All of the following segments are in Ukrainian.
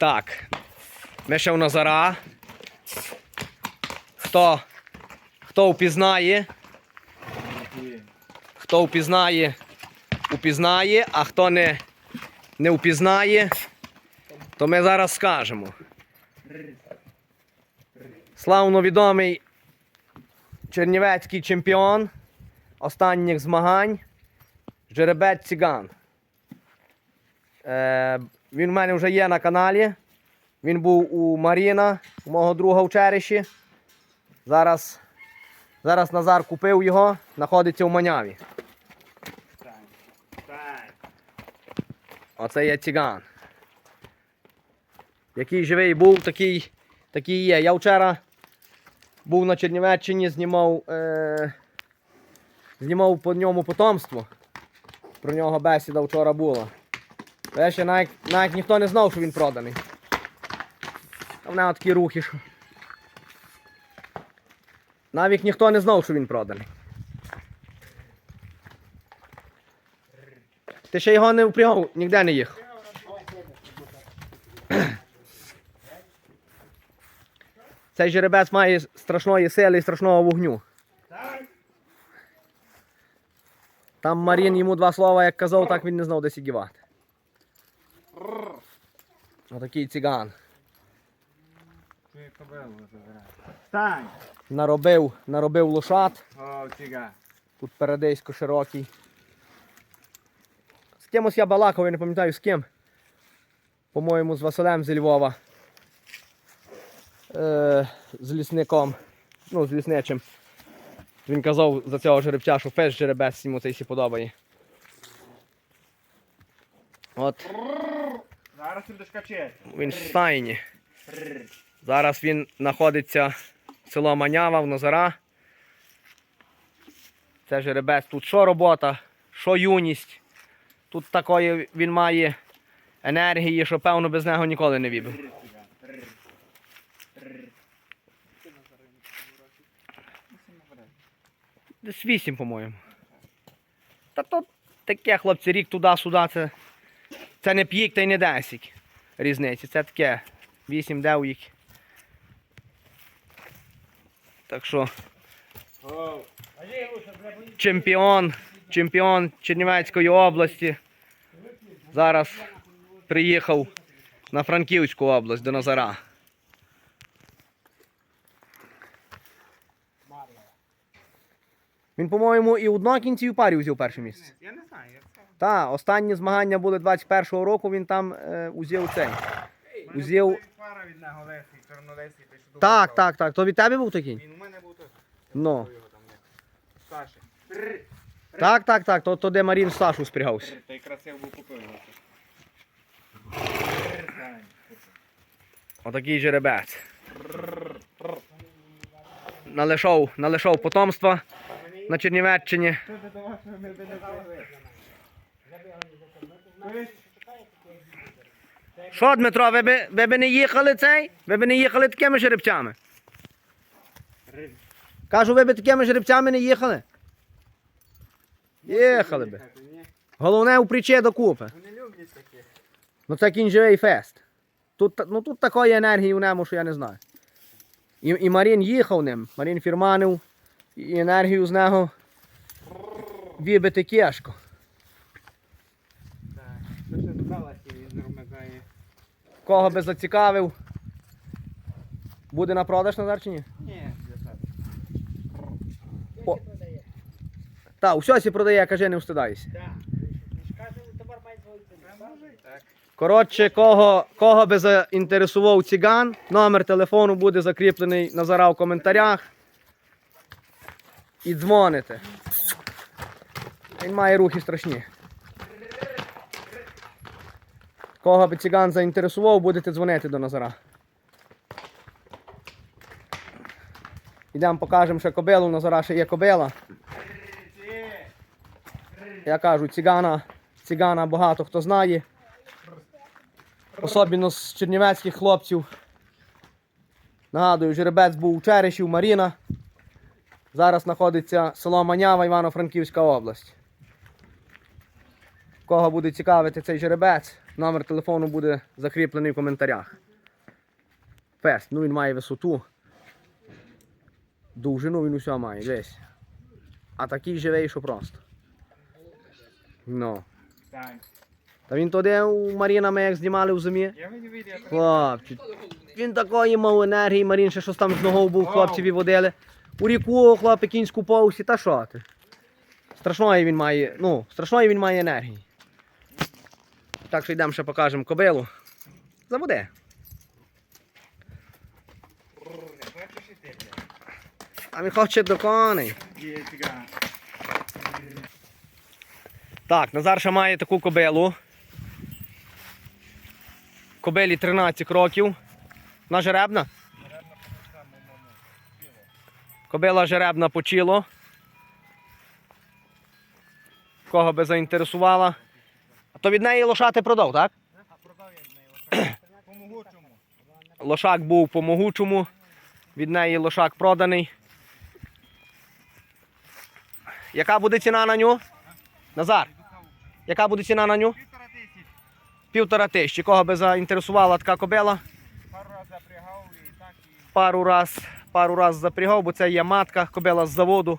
Так. Ми ще в Назара. Хто? Хто впізнає? Хто впізнає, упізнає, а хто не, не впізнає, то ми зараз скажемо. Славно відомий чернівецький чемпіон останніх змагань Жеребець Ціган. Е, він в мене вже є на каналі. Він був у Маріна, у мого друга в Череші. Зараз, зараз Назар купив його, знаходиться в Маняві. Оце є ціган. Який живий був, такий, такий є. Я вчора був на Чернівеччині, знімав, е, знімав по ньому потомство. Про нього бесіда вчора була. Ще навіть, навіть ніхто не знав, що він проданий. А в нього такі рухи, що. Навіть ніхто не знав, що він проданий. Ти ще його не впрягав, ніде не їхав. Цей жеребець має страшної сили і страшного вогню. Там Марін йому два слова, як казав, так він не знав, де сідівати. Отакий циган. Стань! Наробив, наробив лошад. О. Тут передисько широкий. З кимось я балакав, я не пам'ятаю з ким. По-моєму, з Василем зі Львова. Е, з лісником. Ну, з лісничим. Він казав за цього жеребця, що феш жеребець йому цей сі подобає. От, Зараз ти будеш він в стайні. Зараз він знаходиться село Манява в Назара. Це жеребець. Тут що робота, що юність. Тут такої він має енергії, що певно без нього ніколи не вібив. Десь вісім, по-моєму. Та то таке, хлопці, рік туди-сюди, це, це не п'їк та й не десять різниці. Це таке 8-9. Так що чемпіон, чемпіон Чернівецької області. Зараз приїхав на Франківську область до Назара. Він, по-моєму, і в однокінці, і в парі взяв перше місце. я не знаю, я це. Так, останні змагання були 21-го року, він там е, узяв цей. Узяв. Пара від нього лесий, чорнолесий, ти що Так, так, так. То від тебе був такий? Він у мене був теж. Ну. Саші. Так, так, так. То, то де Марін Сашу спрягався. Та й красиво був купив його. Отакий жеребець. Налишав, налишав потомства на Чернівеччині. Що ти до вашого не? Що, Дмитро, ви би, ви би не їхали цей? Ви би не їхали такими жеребцями? Кажу, ви би такими жеребцями не їхали? Їхали би. Головне у приче докупи. Вони люблять таке. Ну це кінь живий фест. Тут, ну, тут такої енергії в ньому, що я не знаю. І, і Марін їхав ним, Марін фірманив, і енергію з нього вибити кешко. Так. Ну що добралася, він ромагає. Кого би зацікавив, буде на продаж Назар чи ні? Ні. О. Так, у сьосі продає, каже, не встидайся. Коротше, кого, кого би заінтересував циган, номер телефону буде закріплений Назара в коментарях. І дзвоните. Він має рухи страшні. Кого би циган заінтересував, будете дзвонити до Назара. Ідемо покажемо ще кобилу, у Назара ще є кобила. Я кажу, цигана, цигана багато хто знає. Особливо з чернівецьких хлопців. Нагадую, жеребець був у Черешів, Маріна. Зараз знаходиться село Манява, Івано-Франківська область. Кого буде цікавити цей жеребець, номер телефону буде закріплений в коментарях. Фест, ну він має висоту. Довжину він усе має, десь. А такий живий, що просто. Ну. Та він туди у Маріна ми як знімали в зимі. Хлопці. Він такої мав енергії, Марін ще щось там з ногою був, хлопцеві водили. У ріку хлопці кінську повсі, та що ти? Страшної він має, ну, страшної він має енергії. Так що йдемо ще покажемо кобилу. Забуде. А він хоче до коней. Так, Назар ще має таку кобилу. Кобилі 13 років. Вона жеребна? Кобила жеребна почило. Кого би заінтересувала. А то від неї лошати продав, так? Продав я неї Помогучому. Лошак був по могучому. Від неї лошак проданий. Яка буде ціна на нього? Назар, яка буде ціна на нього? Півтора тисяч. Півтора тисячі. Кого би заінтересувала така кобила? Пару разів запрягав і так і. Пару раз, пару раз запрягав, бо це є матка, кобила з заводу.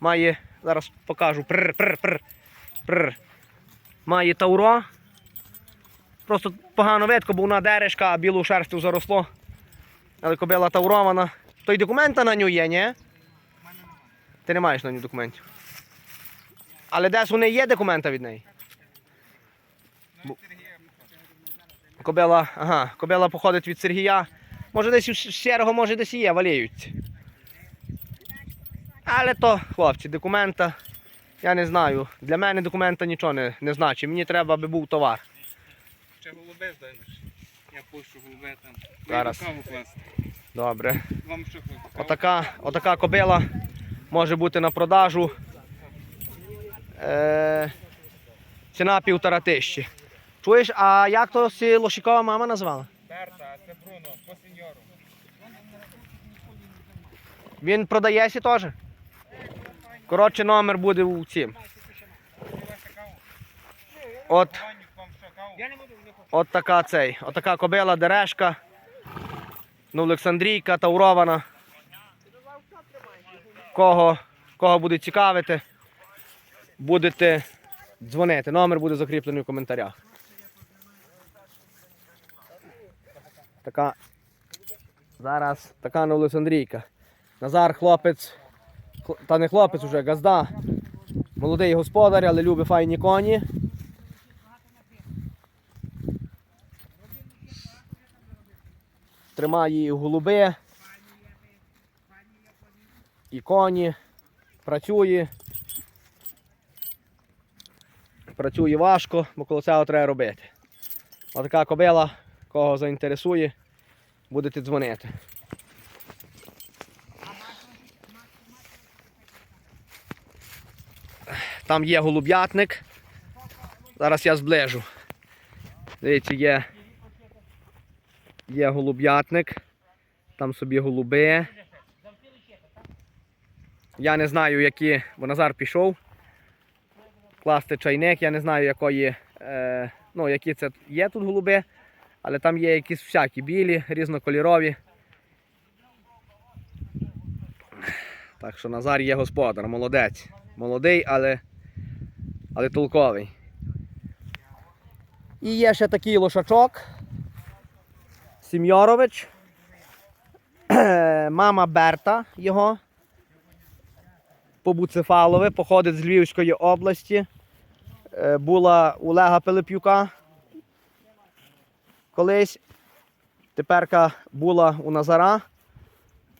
Має, зараз покажу. Прр, прр, прр, прр. Має тауро. Просто погано видко, бо вона дерешка, а білу шерстю заросло. Але кобила таурована. То й документа на нього є, ні? Ти не маєш на нього документів. Але десь у неї є документа від неї. Кобила, ага, кобила походить від Сергія. Може десь у сірого, може десь і є, валіють. Але то, хлопці, документа, я не знаю. Для мене документа нічого не, не значить. Мені треба, аби був товар. Ще голубе здаєш. Я пущу голубе там. Зараз. Каву класти. Добре. Вам що? Отака, отака кобила може бути на продажу. Е, ціна півтора тисячі. Чуєш, а як то си Лошикова мама назвала? Берта, це Бруно, по сеньору. Він продається теж? Коротше, номер буде у цім. От, от така цей. От така кобила, дерешка. Ну, Олександрійка, таурована. Кого, кого буде цікавити, будете дзвонити. Номер буде закріплений в коментарях. Така. Зараз така на Олександрійка. Назар хлопець, хл- та не хлопець уже, газда. Молодий господар, але любить файні коні. Тримає і голуби, і коні, працює. Працює важко, бо коло цього треба робити. Отака кобила, кого заінтересує, будете дзвонити. Там є голуб'ятник. Зараз я зближу. Дивіться, є, є голуб'ятник. Там собі голуби. Я не знаю, які, бо Назар пішов. Класти чайник, я не знаю, якої, е, ну, які це є тут голуби, але там є якісь всякі білі, різнокольорові. Так що Назар є господар, молодець. Молодий, але, але толковий. І є ще такий лошачок. Сім'йорович. Мама Берта його. Побуцефалове, походить з Львівської області. Е, Була у Лега Пилип'юка колись. Теперка була у Назара.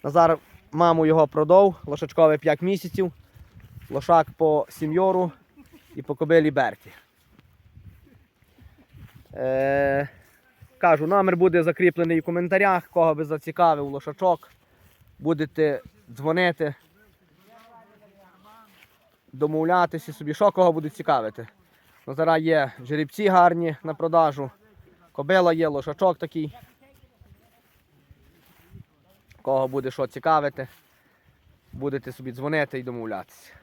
Назар маму його продав, лошачкове 5 місяців. Лошак по сім'йору і по кобилі Берті. Е, кажу, номер буде закріплений в коментарях. Кого би зацікавив лошачок, будете дзвонити, домовлятися собі, що кого буде цікавити. Ну, зараз є жеребці гарні на продажу, кобила є, лошачок такий. Кого буде що цікавити, будете собі дзвонити і домовлятися.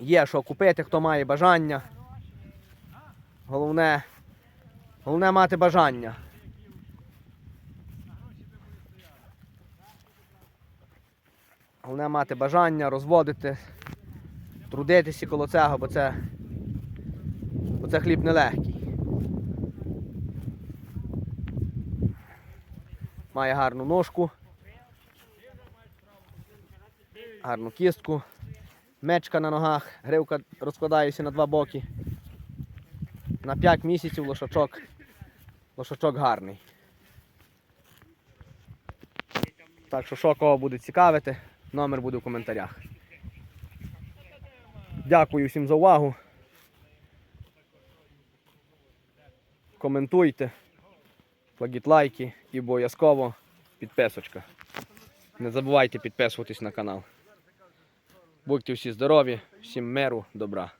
Є що купити, хто має бажання. Головне, головне мати бажання. Головне мати бажання розводити, трудитися коло цього, бо це, бо це хліб нелегкий. Має гарну ножку, гарну кістку, мечка на ногах, гривка розкладається на два боки. На 5 місяців лошачок, лошачок гарний. Так що, що кого буде цікавити, номер буде в коментарях. Дякую всім за увагу. Коментуйте, кладіть лайки і обов'язково підписочка. Не забувайте підписуватись на канал. Будьте всі здорові, всім миру, добра.